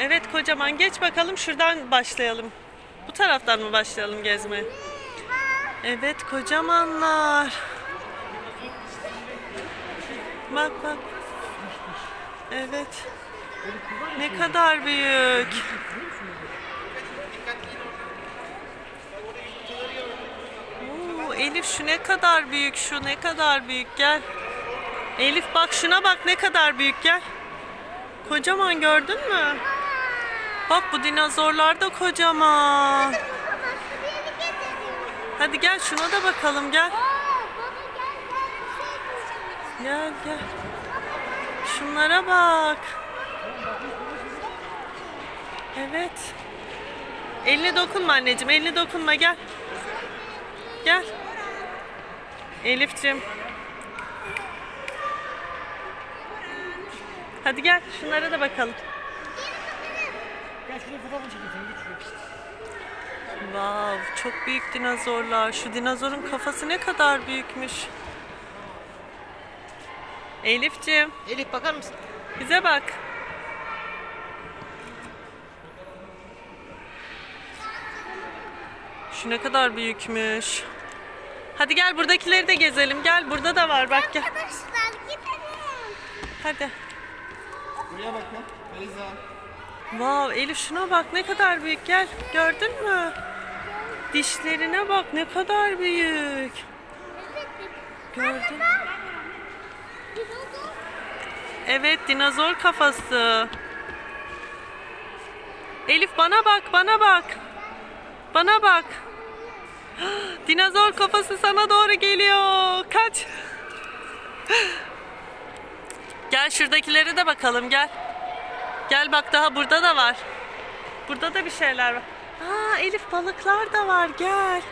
Evet kocaman geç bakalım şuradan başlayalım. Bu taraftan mı başlayalım gezmeye? Evet kocamanlar. Bak bak. Evet. Ne kadar büyük. Oo, Elif şu ne kadar büyük şu ne kadar büyük gel. Elif bak şuna bak ne kadar büyük gel. Kocaman gördün mü? Bak bu dinozorlar da kocaman. Hadi gel şuna da bakalım gel. Şey. Gel gel. Şunlara bak. Evet. Eline dokunma anneciğim. Eline dokunma gel. Gel. Elif'cim. Hadi gel şunlara da bakalım. Şuraya fotoğrafını çekeyim seni git şuraya. Wow, çok büyük dinozorlar. Şu dinozorun kafası ne kadar büyükmüş. Elif'cim, Elif bakar mısın? bize bak. Şu ne kadar büyükmüş. Hadi gel buradakileri de gezelim. Gel burada da var bak gel. Arkadaşlar gidelim. Hadi. Buraya bakın. Beyza. Wow Elif şuna bak ne kadar büyük gel. Gördün mü? Dişlerine bak ne kadar büyük. Gördün. Evet dinozor kafası. Elif bana bak bana bak. Bana bak. Dinozor kafası sana doğru geliyor. Kaç. Gel şuradakilere de bakalım gel. Gel bak daha burada da var. Burada da bir şeyler var. Aa Elif balıklar da var gel.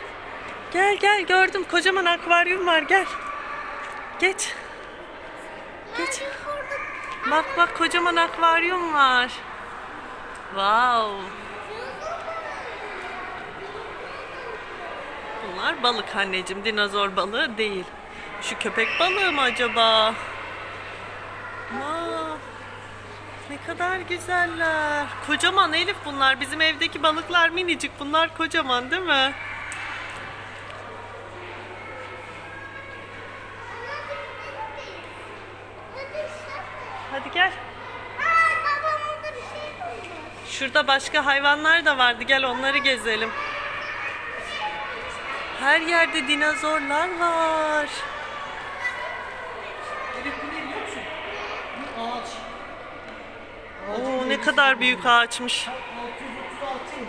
Gel gel gördüm kocaman akvaryum var gel. Geç. Geç. Bak bak kocaman akvaryum var. Wow. Bunlar balık anneciğim dinozor balığı değil. Şu köpek balığı mı acaba? Wow. Ne kadar güzeller. Kocaman Elif bunlar. Bizim evdeki balıklar minicik. Bunlar kocaman değil mi? Hadi gel. Şurada başka hayvanlar da vardı. Gel onları gezelim. Her yerde dinozorlar var. Elif bu ne biliyor musun? Bu ağaç. Oo ne kadar büyük ağaçmış. 636 yıl.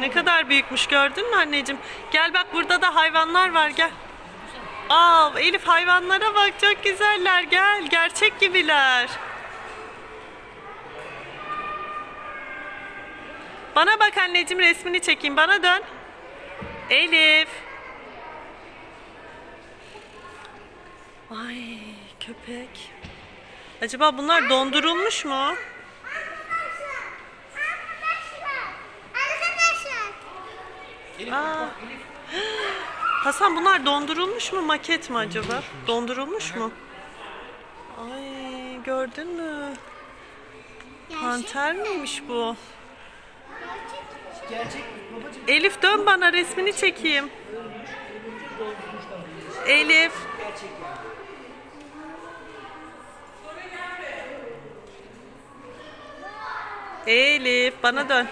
Ne kadar büyükmüş gördün mü anneciğim? Gel bak burada da hayvanlar var gel. Aa Elif hayvanlara bak çok güzeller gel gerçek gibiler. Bana bak anneciğim resmini çekeyim bana dön. Elif. Ay köpek. Acaba bunlar dondurulmuş mu? Arkadaşlar. Arkadaşlar. Elif Aa. Hasan bunlar dondurulmuş mu maket mi acaba? Dondurulmuş mu? Ay gördün mü? Panter miymiş bu? Elif dön bana resmini çekeyim. Elif. Gerçek yani. Elif bana dön.